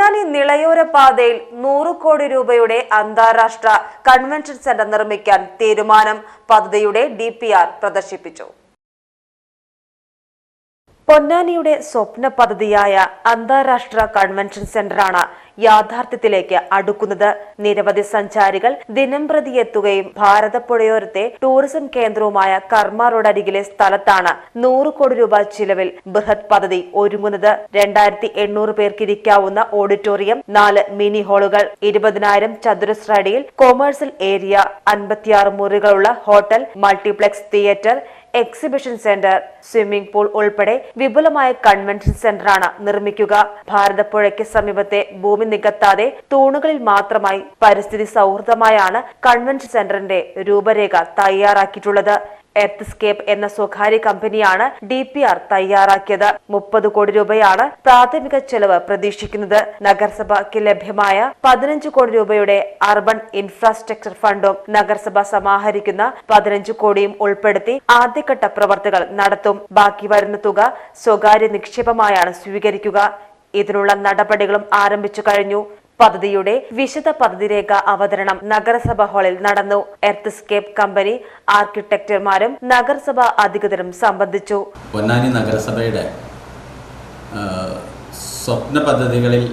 പൊന്നാനി നിളയോര പാതയിൽ നൂറ് കോടി രൂപയുടെ അന്താരാഷ്ട്ര കൺവെൻഷൻ സെന്റർ നിർമ്മിക്കാൻ തീരുമാനം പദ്ധതിയുടെ ഡി പ്രദർശിപ്പിച്ചു. പൊന്നാനിയുടെ സ്വപ്ന പദ്ധതിയായ അന്താരാഷ്ട്ര കൺവെൻഷൻ സെന്ററാണ് യാഥാർത്ഥ്യത്തിലേക്ക് അടുക്കുന്നത്. നിരവധി സഞ്ചാരികൾ ദിനംപ്രതി എത്തുകയും ഭാരതപ്പുഴയോരത്തെ ടൂറിസം കേന്ദ്രവുമായ കർമ്മ റോഡ് അരികിലെ സ്ഥലത്താണ് നൂറ് കോടി രൂപ ചിലവിൽ ബൃഹത് പദ്ധതി ഒരുങ്ങുന്നത്. രണ്ടായിരത്തി എണ്ണൂറ് പേർക്ക് ഇരിക്കാവുന്ന ഓഡിറ്റോറിയം നാല് മിനി ഹാളുകൾ ഇരുപതിനായിരം ചതുരശ്ര അടിയിൽ കൊമേഴ്സ്യൽ ഏരിയ അൻപത്തിയാറ് മുറികളുള്ള hotel multiplex theatre exhibition centre swimming pool ഉൾപ്പെടെ വിപുലമായ കൺവെൻഷൻ സെന്ററാണ് നിർമ്മിക്കുക. ഭാരതപ്പുഴയ്ക്ക് സമീപത്തെ ഭൂമി നികത്താതെ തൂണുകളിൽ മാത്രമായി പരിസ്ഥിതി സൗഹൃദമായാണ് കൺവെൻഷൻ സെന്ററിന്റെ രൂപരേഖ തയ്യാറാക്കിയിട്ടുള്ളത്. എർത്ത്സ്കേപ്പ് എന്ന സ്വകാര്യ കമ്പനിയാണ് ഡി പി ആർ തയ്യാറാക്കിയത്. മുപ്പത് കോടി രൂപയാണ് പ്രാഥമിക ചെലവ് പ്രതീക്ഷിക്കുന്നത്. നഗരസഭയ്ക്ക് ലഭ്യമായ പതിനഞ്ച് കോടി രൂപയുടെ അർബൻ ഇൻഫ്രാസ്ട്രക്ചർ ഫണ്ടും നഗരസഭ സമാഹരിക്കുന്ന പതിനഞ്ച് കോടിയും ഉൾപ്പെടുത്തി ആദ്യഘട്ട പ്രവർത്തികൾ നടത്തും. ബാക്കി വരുന്ന തുക സ്വകാര്യ നിക്ഷേപമായാണ് സ്വീകരിക്കുക. ഇതിനുള്ള നടപടികളും ആരംഭിച്ചു കഴിഞ്ഞു. പദ്ധതിയുടെ വിശദ പദ്ധതിരേഖ അവതരണം നഗരസഭ ഹാളിൽ നടന്നു. എർത്ത്സ്കേപ്പ് കമ്പനി ആർക്കിടെക്ടർമാരും നഗരസഭാ അധികൃതരും സംബന്ധിച്ചു. പൊന്നാനി നഗരസഭയുടെ സ്വപ്ന പദ്ധതികളിൽ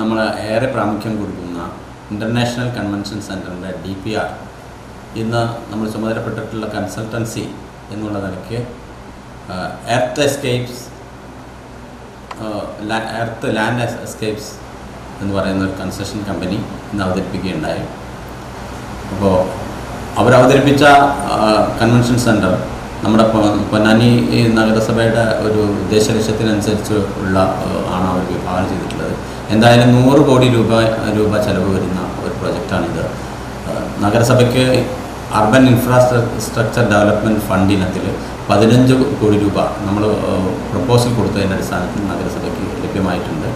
നമ്മൾ ഏറെ പ്രാമുഖ്യം കൊടുക്കുന്ന ഇന്റർനാഷണൽ കൺവെൻഷൻ സെന്ററിന്റെ ഡി പി ആർ ഇന്ന് നമ്മൾ ചുമതലപ്പെട്ടിട്ടുള്ള കൺസൾട്ടൻസി എന്നുള്ള നിലയ്ക്ക് earth escapes earth land escapes എന്ന് പറയുന്ന ഒരു കൺസ്ട്രക്ഷൻ കമ്പനി ഇന്ന് അവതരിപ്പിക്കുകയുണ്ടായി. അപ്പോൾ അവരവതരിപ്പിച്ച കൺവെൻഷൻ സെന്റർ നമ്മുടെ പൊന്നാനി നഗരസഭയുടെ ഒരു ഉദ്ദേശ ലക്ഷ്യത്തിനനുസരിച്ച് ഉള്ള ആണ് അവർ വിഭാവനം ചെയ്തിട്ടുള്ളത്. എന്തായാലും നൂറ് കോടി രൂപ രൂപ ചെലവ് വരുന്ന ഒരു പ്രൊജക്റ്റാണിത്. നഗരസഭയ്ക്ക് അർബൻ ഇൻഫ്രാസ്ട്രക്ചർ ഡെവലപ്മെന്റ് ഫണ്ട് ഇനത്തിൽ പതിനഞ്ച് കോടി രൂപ നമ്മൾ പ്രപ്പോസൽ കൊടുത്തതിന്റെ അടിസ്ഥാനത്തിൽ നഗരസഭയ്ക്ക് ലഭ്യമായിട്ടുണ്ട്.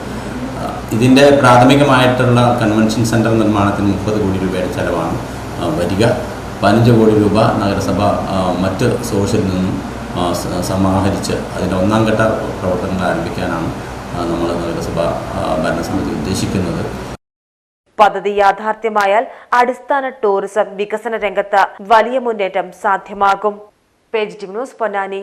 ഇതിന്റെ പ്രാഥമികമായിട്ടുള്ള കൺവെൻഷൻ സെന്റർ നിർമ്മാണത്തിന് മുപ്പത് കോടി രൂപയുടെ ചെലവാണ്. വരിക. പതിനഞ്ച് കോടി രൂപ നഗരസഭ മറ്റ് സോഴ്സിൽ നിന്നും സമാഹരിച്ച് അതിന്റെ ഒന്നാം ഘട്ട പ്രവർത്തനങ്ങൾ ആരംഭിക്കാനാണ് നമ്മൾ നഗരസഭ ഭരണസമിതി ഉദ്ദേശിക്കുന്നത്. പദ്ധതി യാഥാർത്ഥ്യമായാൽ അടിസ്ഥാന ടൂറിസം വികസന രംഗത്ത് വലിയ മുന്നേറ്റം സാധ്യമാകും. Page T news Ponnani.